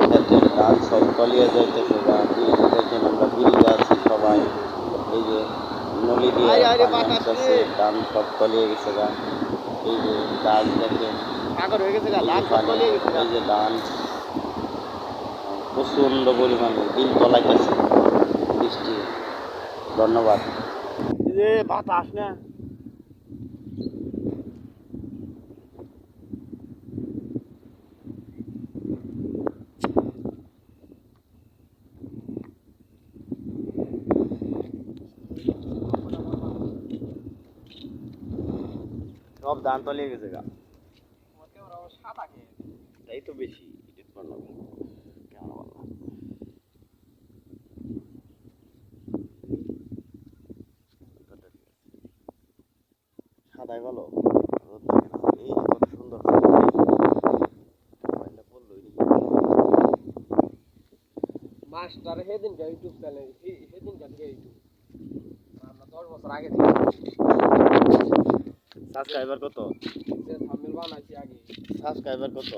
ক্ষেতের ধান সব তলিয়ে যাইতেছে গা এই যে দেখেন আমরা বিড়িতে আছি সবাই এই যে নলি দিয়ে আরে, আরে, পানি বাতাস আসতেছে রে। ধান সব তলিয়ে গেছে গা এই যে গাছ দেখেন সাগর হয়ে গেছে লাল গেছে এই যে ধান পরিমাণে দিন তলাইতেছে। বৃষ্টি ধন্যবাদ। এই যে বাতাস না। সব ধান তলিয়ে গেছে গা। সাদা কে তাই তো বেশি এডিট বানাবো কেমন বললাম সাদাই ভালো রোদ থাকে না। এই কত সুন্দর। মাস্টার সেদিন কে ইউটিউব চ্যানেল সেদিন কে থেকে ইউটিউব। আমরা দশ বছর আগে থেকে সাবস্ক্রাইবার কত? সাবস্ক্রাইবার কত?